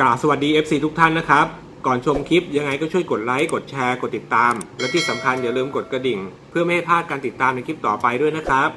กราบสวัสดี FC ทุกท่านนะครับ ก่อนชมคลิปยังไงก็ช่วยกดไลค์ กดแชร์ กดติดตาม และที่สำคัญอย่าลืมกดกระดิ่ง เพื่อไม่ให้พลาดการติดตามในคลิปต่อไปด้วยนะครับ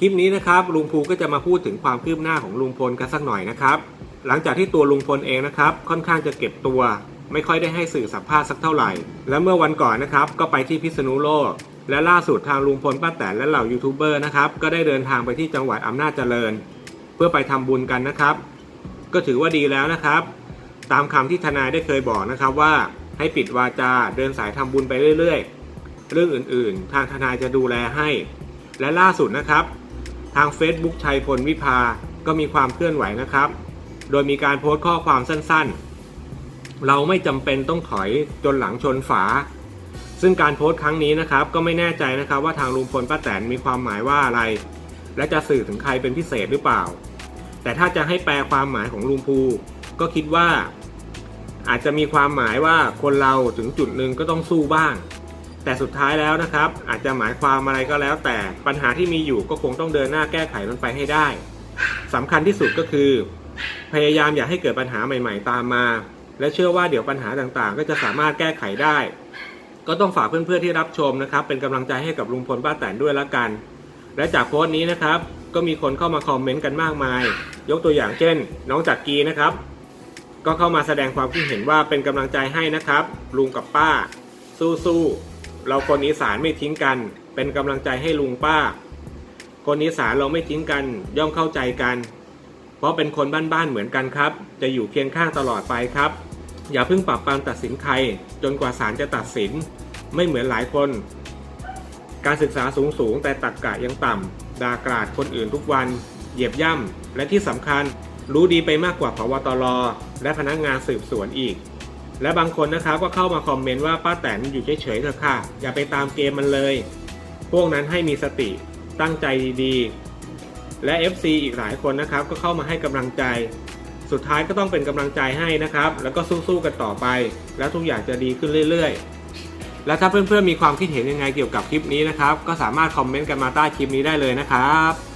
คลิปนี้นะครับลุงภูก็จะมาพูดถึงความคืบหน้าของลุงพลกันสักหน่อยนะครับ หลังจากที่ตัวลุงพลเองนะครับ ค่อนข้างจะเก็บตัว ไม่ค่อยได้ให้สื่อสัมภาษณ์สักเท่าไหร่ และเมื่อวันก่อนนะครับก็ไปที่พิษณุโลก และล่าสุดทางลุงพลป้าแตนและเหล่ายูทูบเบอร์นะครับก็ได้เดินทางไปที่จังหวัดอำนาจเจริญ เพื่อไปทำบุญกันนะครับ ก็ถือว่าดีแล้วนะครับ ตามคำที่ทนายได้เคยบอกนะครับว่าให้ปิดวาจาเดินสายทำบุญไปเรื่อยๆ เรื่องอื่นๆ ทางทนายจะดูแลให้ และล่าสุดนะครับ ทาง Facebook ชัยพลวิภาก็มีความเคลื่อนไหวนะครับ โดยมีการโพสต์ข้อความสั้นๆ เราไม่จำเป็นต้องถอยจนหลังชนฝา ซึ่งการโพสต์ครั้งนี้นะครับ ก็ไม่แน่ใจนะครับว่าทางลุงพลป้าแตนมีความหมายว่าอะไร และจะสื่อถึงใครเป็นพิเศษหรือเปล่า แต่ถ้าจะให้แปลความหมายของลุงภูก็คิดว่า อาจจะมีความหมายว่าคนเราถึงจุดหนึ่งก็ต้องสู้บ้าง แต่สุดท้ายแล้วนะครับ อาจจะหมายความอะไรก็แล้ว แต่ปัญหาที่มีอยู่ก็คงต้องเดินหน้าแก้ไขมันไปให้ได้สำคัญที่สุดก็คือ พยายามอย่าให้เกิดปัญหาใหม่ ๆ ตามมา และเชื่อว่าเดี๋ยวปัญหาต่างๆ ก็จะสามารถแก้ไขได้ ก็ต้องฝากเพื่อนๆที่รับชมนะครับ เป็นกำลังใจให้กับลุงพลป้าแตนด้วยละกัน และจากโพสต์นี้นะครับ ก็มีคนเข้ามาคอมเมนต์กันมากมาย ยกตัวอย่างเช่น น้องจักรีนะครับ ก็เข้ามาแสดงความคิดเห็นว่าเป็นกำลังใจให้นะครับ ลุงกับป้า สู้ๆเราคนอีสานไม่ทิ้งกัน เป็นกำลังใจให้ลุงป้า คนอีสานเราไม่ทิ้งกัน ย่อมเข้าใจกัน เพราะเป็นคนบ้านๆเหมือนกันครับ จะอยู่เคียงข้างตลอดไปครับ อย่าเพิ่งปรับปรามตัดสินใคร จนกว่าศาลจะตัดสิน ไม่เหมือนหลายคน การศึกษาสูงสูงๆแต่ตักกะยังต่ำด่ากราดคนอื่นทุกวัน เหยียบย่ำ และที่สำคัญรู้ดีไปมากกว่าพวตรและพนักงานสืบสวนอีก และบางคนนะครับก็เข้ามาคอมเมนต์ว่าป้าแตนอยู่เฉยๆเถอะค่ะ อย่าไปตามเกมมันเลย พวกนั้นให้มีสติตั้งใจดีๆ และ FC อีกหลายคนนะครับก็เข้ามาให้กำลังใจ สุดท้ายก็ต้องเป็นกำลังใจให้นะครับ แล้วก็สู้ๆกันต่อไป แล้วทุกอย่างจะดีขึ้นเรื่อยๆและถ้าเพื่อนๆมีความคิดเห็นยังไงเกี่ยวกับคลิปนี้นะครับ ก็สามารถคอมเมนต์กันมาใต้คลิปนี้ได้เลยนะครับ